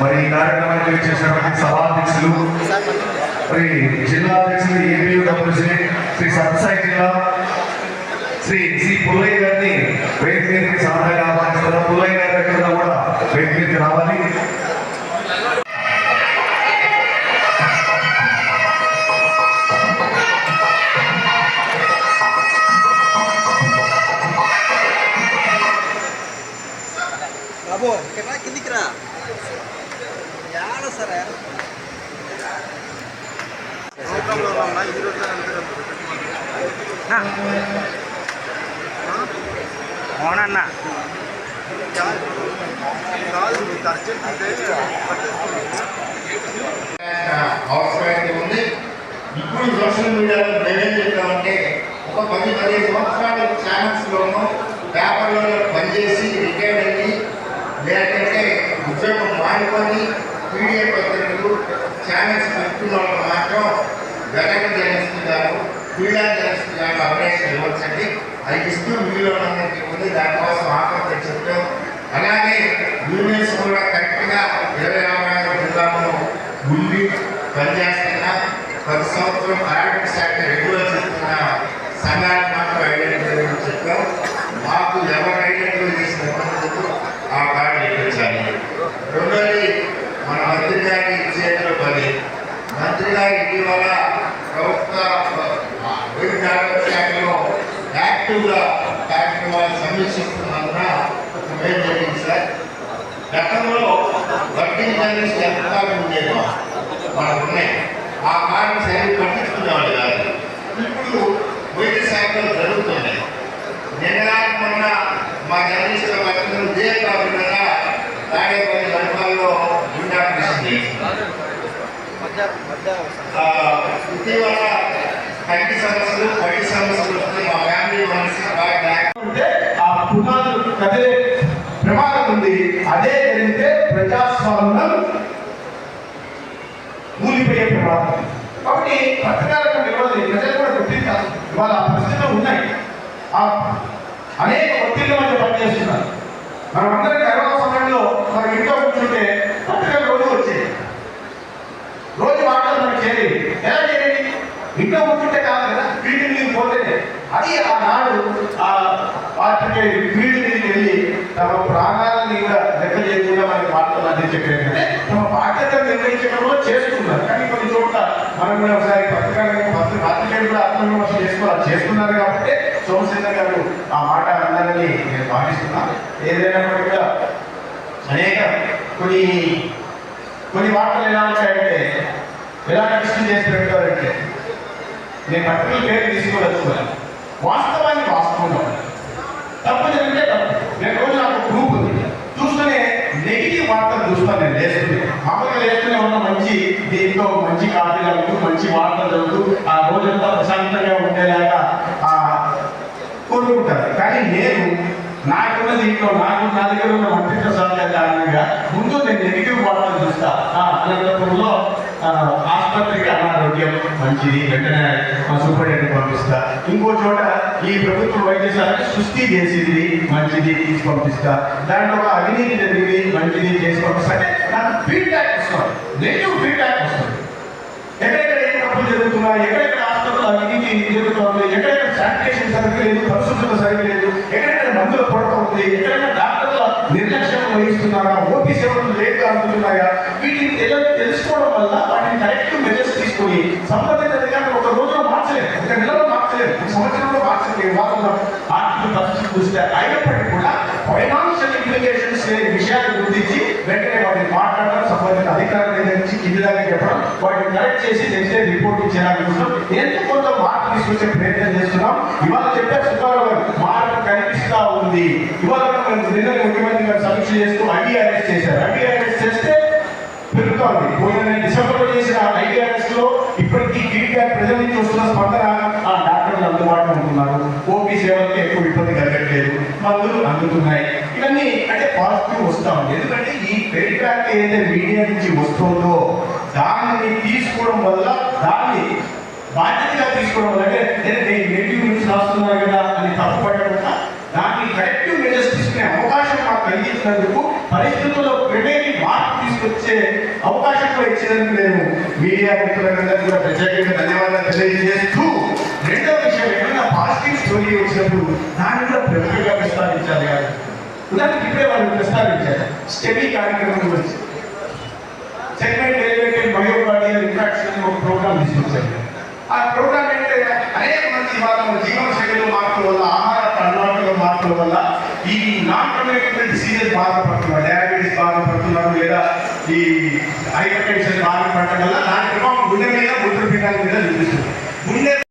మరి ఈ కార్యక్రమానికి వచ్చేసినటువంటి సభాధ్యక్షులు మరి జిల్లా అధ్యక్షులు ఏపీ డబ్ల్యూసీ శ్రీ సత్సాయి జిల్లా శ్రీ సి పుల్లయ్య రా, కిందికి రా. యాడ సరే? అవునన్నా అవసరమైతే ఉంది ఇప్పుడు సోషల్ మీడియాలో మేమేం చెప్తామంటే ఒక పది పదిహేను సంవత్సరాల ఛానల్స్లోనూ పేపర్లలో పనిచేసి రిటైర్డ్ అయ్యి లేదంటే ఉద్యోగం మానుకొని పీడిఎఫ్ పత్రికలు ఛానల్స్ పెట్టుకున్న వాళ్ళు మాత్రం వెనక జర్నలిస్ట్ గారు ఫ్రీలాన్స్ జర్నలిస్ట్ గారు అవకాశం ఇవ్వచ్చండి అది ఇస్తూ మీలో ఉన్నటువంటి ఉంది దానికోసం ఆకర్షణ చెప్తాం అలాగే యూనియన్స్ కూడా కరెక్ట్గా ఇరవై రామాయణ జిల్లాలో ఉండి పనిచేస్తున్న ప్రతి సంవత్సరం కార్మిక శాఖ రెగ్యులర్ చేస్తున్న సంఘాన్ని మాత్రం ఐడెంటిఫై చెప్పాం మాకు ఎవరు ఐడెంటిఫై చేసిన ఇబ్బందులు ఆ రెండోది మన మంత్రి గారి చేతిలో పని. మంత్రి గారి ఇటీవల ప్రభుత్వ శాఖలో యాక్టివ్గా కార్యక్రమాలు సమీక్షిస్తున్నందున జరిగింది సార్? గతంలో వర్కింగ్ జర్నలిస్ట్ ఉండేది మనకు ఉన్నాయి ఆ కారణం సరిగ్గా పట్టించుకునేవాళ్ళు కాదు. ఇప్పుడు వైద్య శాఖలో జరుగుతున్నాయి. నిన్న మొన్న మా జర్నలిస్టుల వర్గంలో ఇదే కాకుండా తాడేపల్లి గడపాల్లో గుండా కృషి చేస్తున్నారు మధ్య మధ్య ఆ, ఇటీవల కంటి సమస్యలు కంటి సమస్యలు మా ఫ్యామిలీ మనసు బాగా ఉంటే ఆ పునాదులు కదిలే ప్రమాదం ఉంది. అదే జరిగితే ప్రజాస్వామ్యం కూలిపోయే ప్రమాదం కాబట్టి పత్రికలకు ఇవ్వాలి ప్రజలు కూడా గుర్తించాలి. ఇవాళ ఆ పరిస్థితులు ఉన్నాయి. ఆ అనేక ఒత్తిళ్ళ మధ్య పనిచేస్తున్నారు. మనం అందరం కరోనా సమయంలో మనం ఇంట్లో కూర్చుంటే పత్రికలు రోజు వచ్చాయి రోజు వార్తలు మనకి చేరేవి ఎలా చేరేవి ఇంట్లో కూర్చుంటే కాదు కదా ఫీల్డ్ మీదకి పోతే అది ఆనాడు ఆ వాటికి ఫీల్డ్ మీదకి వెళ్ళి తమ ప్రాణాలని కూడా లెక్క చేయకుండా మనకి వార్తలు తమ బాధ్యతలు నిర్వహించడంలో చేస్తున్నారు కానీ కొన్ని చోట్ల మనం కూడా ఒకసారి పత్రికలు పత్రికలు కూడా ఆత్మవిమర్శ చేసుకోవాలి. చేస్తున్నారు కాబట్టి సోమశేఖర్ గారు ఆ మాట అన్నారని నేను భావిస్తున్నాను ఏదైనప్పటికీ కూడా అనేక కొన్ని కొన్ని వార్తలు ఎలా వచ్చాయంటే ఎలా కష్టం చేసి పెట్టారంటే నేను పత్రికల పేరు తీసుకోవచ్చు వాస్తవాన్ని వాస్తవంగా తప్పు జరిగితే తప్పు. నేను రోజు నాకు గ్రూప్ ఉంది చూస్తూనే నెగిటివ్ వార్తలు చూస్తాను నేను లేస్తుంది మామూలుగా లేస్తూనే ఉన్న మంచి దీంతో మంచి కాఫీ కలుగుతూ మంచి వార్తలు జరుగుతూ ఆ రోజంతా ప్రశాంతంగా ఉండేలాగా ఆ కోరుకుంటారు. కానీ నేను నాకున్న దీంట్లో నాకు నా దగ్గర ఉన్న మంత్రిత్వ శాఖ కారణంగా ముందు నేను నెగిటివ్ వార్తలు చూస్తా. అనంతపురంలో ఆసుపత్రికి అనారోగ్యం మంచిది వెంటనే మా సూపరింటెండెంట్ పంపిస్తా. ఇంకో చోట ఈ ప్రభుత్వ వైద్యశాలకు సృష్టి చేసింది మంచిది తీసి పంపిస్తా. దాంట్లో ఒక అవినీతి జరిగింది మంచిది చేసి పంపిస్తా. అంటే నాకు ఫీడ్బ్యాక్ వస్తుంది. నెగిటివ్ ఫీడ్బ్యాక్ వస్తుంది. ఎక్కడెక్కడ ఏ తప్పులు జరుగుతున్నాయి ఎక్కడెక్కడ హాస్పిటల్ అవినీతి జరుగుతుంది ఎక్కడెక్కడ శానిటేషన్ సరిగ్గా లేదు పరిశుభ్రత సరిగ్గా లేదు ఎక్కడెక్కడ మందుల కొరత ఉంది ఎక్కడెక్కడ నిర్లక్ష్యం వహిస్తున్నారా? ఓపీ సేవలు లేక అందుతున్నాయా? వీటిని తెలుసుకోవడం వల్ల వాటిని కరెక్ట్ మెజర్స్ తీసుకొని సంబంధిత అధికారులు ఒక రోజులో మార్చలేదు ఒక నెలలో మార్చలేదు ఒక సంవత్సరంలో మార్చలేదు వాళ్ళు ఆర్థిక పరిస్థితి చూస్తే అయినప్పటికీ కూడా ఫైనాన్షియల్ ఇంప్లికేషన్స్ లేని విషయాన్ని గుర్తించి వెంటనే వాటిని మాట్లాడడం సంబంధిత అధికారులు నుంచి కింది దాకా చెప్పడం వాటిని కరెక్ట్ చేసి నెక్స్ట్ డే రిపోర్ట్ ఇచ్చేయాలనుకుంటున్నాం ఎందుకు కొంత మార్పు తీసుకొచ్చే ప్రయత్నం చేస్తున్నాం? ఇవాళ చెప్పారు సుబ్బారావు గారు మార్పు కనిపిస్తా ఉంది. ఇవాళ నిన్న ముఖ్యమంత్రి గారు సమీక్ష చేస్తూ ఐడిఆర్ఎస్ చేశారు. ఐడిఆర్ఎస్ చేస్తే పెరుగుతోంది. పోయిన డిసెంబర్లో చేసిన ఐడిఆర్ఎస్లో ఇప్పటికీ ఫీడ్బ్యాక్ ప్రజల నుంచి వస్తున్న స్పందన ఆ డాక్టర్లు అందుబాటులో ఉంటున్నారు. ఓపీ సేవలకు ఎక్కువ ఇబ్బంది కలగట్లేదు. మందులు అందుతున్నాయి. ఇవన్నీ అంటే పాజిటివ్ వస్తా ఉంది. ఎందుకంటే ఈ ఫీడ్బ్యాక్ ఏదైతే మీడియా నుంచి వస్తుందో దాన్ని తీసుకోవడం వల్ల దాన్ని బాధ్యతగా తీసుకోవడం వల్ల అంటే నేను నెగిటివ్ న్యూస్ రాస్తున్నాను కదా అని తప్పుపడకుండా దాన్ని కరెక్టివ్ మెజర్స్ తీసుకునే అవకాశం మాకు కలిగించినందుకు పరిస్థితుల్లో వెంటనే మార్పు తీసుకొచ్చే అవకాశం కూడా ఇచ్చినందుకు నేను మీడియా మిత్రులందరికీ కూడా ప్రత్యేకంగా ధన్యవాదాలు తెలియజేస్తూ రెండో విషయం ఏమైనా పాజిటివ్ స్టోరీ వచ్చినప్పుడు దాన్ని కూడా ప్రముఖంగా ప్రస్తావించాలి కాదు. ఉదాహరణకి ఇప్పుడే వాళ్ళు ప్రస్తావించారు స్టడీ కార్యక్రమం గురించి. సెగ్మెంట్ ఆ ప్రోగ్రామ్ ఏంటంటే అనేక మంది వాళ్ళ జీవన శైలిలో మార్పుల వల్ల ఆహార అలవాట్ల మార్పుల వల్ల ఈ నాన్ కమ్యూనికేబుల్ డిసీజెస్ బాధపడుతున్నారు డయాబెటీస్ బాధపడుతున్నారు లేదా ఈ హైపర్ టెన్షన్ బాధపడటం వల్ల దాని ప్రభావం గుండె మీద మూత్రపిండాల మీద చూపిస్తుంది గుండె